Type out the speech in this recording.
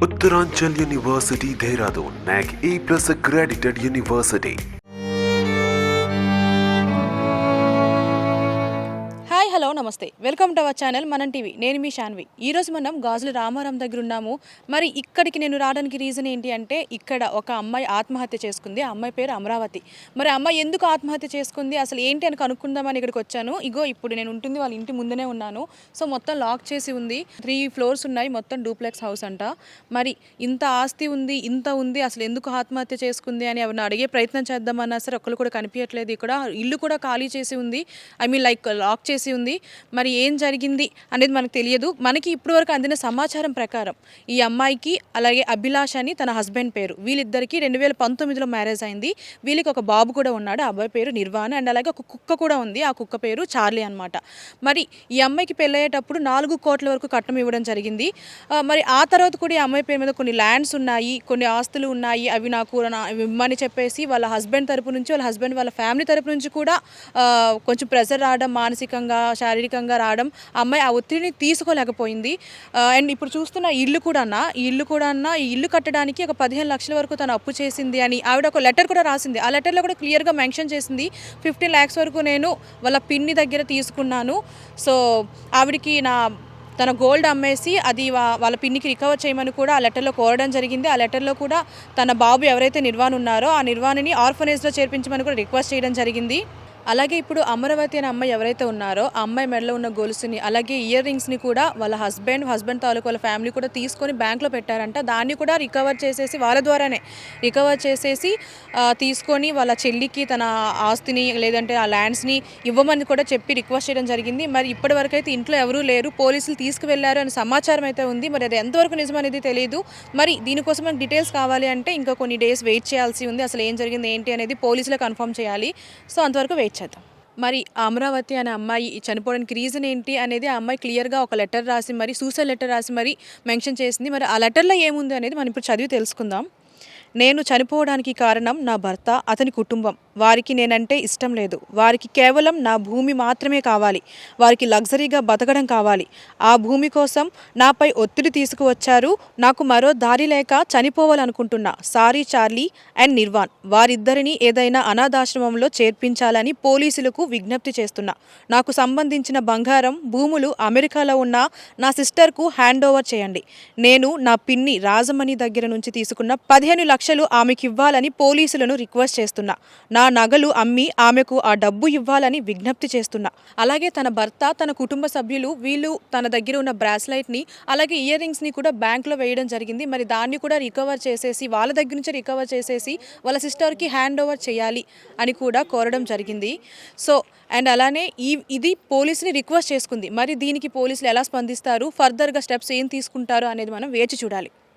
Uttaranchal University, Dehradun, NAC A plus accredited university. నమస్తే. Welcome to our channel Manam TV. నేను మీ శాన్వి ఈరోజు మనం గాజుల రామారాం దగ్గర ఉన్నాము. మరి ఇక్కడికి నేను రావడానికి రీజన్ ఏంటి అంటే ఇక్కడ ఒక అమ్మాయి ఆత్మహత్య చేసుకుంది. ఆ అమ్మాయి పేరు అమరావతి. మరి అమ్మాయి ఎందుకు ఆత్మహత్య చేసుకుంది? అసలు ఏంటి అని కనుక్కుందామని ఇక్కడికి వచ్చాను. ఇగో ఇప్పుడు నేను ఉంటుంది వాళ్ళ ఇంటి ముందునే ఉన్నాను. సో మొత్తం లాక్ చేసి ఉంది. త్రీ ఫ్లోర్స్ ఉన్నాయి. మొత్తం డూప్లెక్స్ హౌస్ అంట. మరి ఇంత ఆస్తి ఉంది ఇంత ఉంది. అసలు ఎందుకు ఆత్మహత్య చేసుకుంది అని ఎవరిని అడిగే ప్రయత్నం చేద్దామన్నా సరే ఒక్కరు కూడా కనిపించట్లేదు ఇక్కడ. ఇల్లు కూడా ఖాళీ చేసి ఉంది. ఐ మీన్ లైక్ లాక్ చేసి ఉంది. మరి ఏం జరిగింది అనేది మనకు తెలియదు. మనకి ఇప్పటివరకు అందిన సమాచారం ప్రకారం ఈ అమ్మాయికి అలాగే అభిలాష్ అని తన హస్బెండ్ పేరు. వీళ్ళిద్దరికీ రెండు వేల పంతొమ్మిదిలో మ్యారేజ్ అయింది. వీళ్ళకి ఒక బాబు కూడా ఉన్నాడు. ఆ అబ్బాయి పేరు నిర్వాణ అండ్ అలాగే ఒక కుక్క కూడా ఉంది. ఆ కుక్క పేరు చార్లీ అనమాట మరి ఈ అమ్మాయికి పెళ్ళయ్యేటప్పుడు నాలుగు కోట్ల వరకు కట్నం ఇవ్వడం జరిగింది. మరి ఆ తర్వాత కూడా ఈ అమ్మాయి పేరు మీద కొన్ని ల్యాండ్స్ ఉన్నాయి. కొన్ని ఆస్తులు ఉన్నాయి. అవి నాకు ఇవ్వమని చెప్పేసి వాళ్ళ హస్బెండ్ తరపు నుంచి వాళ్ళ హస్బెండ్ వాళ్ళ ఫ్యామిలీ తరపు నుంచి కూడా కొంచెం ప్రెజర్ రావడం మానసికంగా శారీరకంగా రావడం అమ్మాయి ఆ ఒత్తిడిని తీసుకోలేకపోయింది. అండ్ ఇప్పుడు చూస్తున్న ఇల్లు కూడా అన్న ఈ ఇల్లు కూడా అన్న ఈ ఇల్లు కట్టడానికి ఒక పదిహేను లక్షల వరకు తను అప్పు చేసింది అని ఆవిడ ఒక లెటర్ కూడా రాసింది. ఆ లెటర్లో కూడా క్లియర్గా మెన్షన్ చేసింది ఫిఫ్టీన్ ల్యాక్స్ వరకు నేను వాళ్ళ పిన్ని దగ్గర తీసుకున్నాను. సో ఆవిడకి నా తన గోల్డ్ అమ్మేసి అది వాళ్ళ పిన్నికి రికవర్ చేయమని కూడా ఆ లెటర్లో కోరడం జరిగింది. ఆ లెటర్లో కూడా తన బాబు ఎవరైతే నిర్వాణ్ ఉన్నారో ఆ నిర్వాణిని ఆర్ఫనేజ్లో చేర్పించమని కూడా రిక్వెస్ట్ చేయడం జరిగింది. అలాగే ఇప్పుడు అమరావతి అనే అమ్మాయి ఎవరైతే ఉన్నారో ఆ అమ్మాయి మెడలో ఉన్న గొలుసుని అలాగే ఇయర్ రింగ్స్ని కూడా వాళ్ళ హస్బెండ్ హస్బెండ్ తాలూకు వాళ్ళ ఫ్యామిలీ కూడా తీసుకొని బ్యాంక్లో పెట్టారంట. దాన్ని కూడా రికవర్ చేసేసి వాళ్ళ ద్వారానే రికవర్ చేసేసి తీసుకొని వాళ్ళ చెల్లికి తన ఆస్తిని లేదంటే ఆ ల్యాండ్స్ని ఇవ్వమని కూడా చెప్పి రిక్వెస్ట్ చేయడం జరిగింది. మరి ఇప్పటి వరకు అయితే ఇంట్లో ఎవరూ లేరు పోలీసులు తీసుకువెళ్ళారు అనే సమాచారం అయితే ఉంది. మరి అది ఎంతవరకు నిజం అనేది తెలియదు. మరి దీనికోసం మనకు డీటెయిల్స్ కావాలి అంటే ఇంకా కొన్ని డేస్ వెయిట్ చేయాల్సి ఉంది. అసలు ఏం జరిగింది ఏంటి అనేది పోలీసులు కన్ఫర్మ్ చేయాలి. సో అంతవరకు వెయిట్ చేద్దాం. మరి అమరావతి అనే అమ్మాయి చనిపోవడానికి రీజన్ ఏంటి అనేది ఆ అమ్మాయి క్లియర్గా ఒక లెటర్ రాసి మరి సూసైడ్ లెటర్ రాసి మరి మెన్షన్ చేసింది. మరి ఆ లెటర్లో ఏముంది అనేది మనం ఇప్పుడు చదివి తెలుసుకుందాం. నేను చనిపోవడానికి కారణం నా భర్త అతని కుటుంబం. వారికి నేనంటే ఇష్టం లేదు. వారికి కేవలం నా భూమి మాత్రమే కావాలి. వారికి లగ్జరీగా బతకడం కావాలి. ఆ భూమి కోసం నాపై ఒత్తిడి తీసుకువచ్చారు. నాకు మరో దారి లేక చనిపోవాలనుకుంటున్నా. Sorry Charlie and Nirvan. వారిద్దరిని ఏదైనా అనాథాశ్రమంలో చేర్పించాలని పోలీసులకు విజ్ఞప్తి చేస్తున్నా. నాకు సంబంధించిన బంగారం భూములు అమెరికాలో ఉన్న నా సిస్టర్కు హ్యాండ్ ఓవర్ చేయండి. నేను నా పిన్ని రాజమణి దగ్గర నుంచి తీసుకున్న పదిహేను లక్షలు ఆమెకి ఇవ్వాలని పోలీసులను రిక్వెస్ట్ చేస్తున్నా. నా నగలు అమ్మి ఆమెకు ఆ డబ్బు ఇవ్వాలని విజ్ఞప్తి చేస్తున్నా. అలాగే తన భర్త తన కుటుంబ సభ్యులు వీళ్ళు తన దగ్గర ఉన్న బ్రాస్లైట్ని అలాగే ఇయర్ రింగ్స్ని కూడా బ్యాంక్లో వేయడం జరిగింది. మరి దాన్ని కూడా రికవర్ చేసేసి వాళ్ళ దగ్గర నుంచి రికవర్ చేసేసి వాళ్ళ సిస్టర్కి హ్యాండ్ ఓవర్ చేయాలి అని కూడా కోరడం జరిగింది. సో అండ్ అలానే ఈ ఇది పోలీసుని రిక్వెస్ట్ చేసుకుంది. మరి దీనికి పోలీసులు ఎలా స్పందిస్తారు? ఫర్దర్గా స్టెప్స్ ఏం తీసుకుంటారు అనేది మనం వేచి చూడాలి.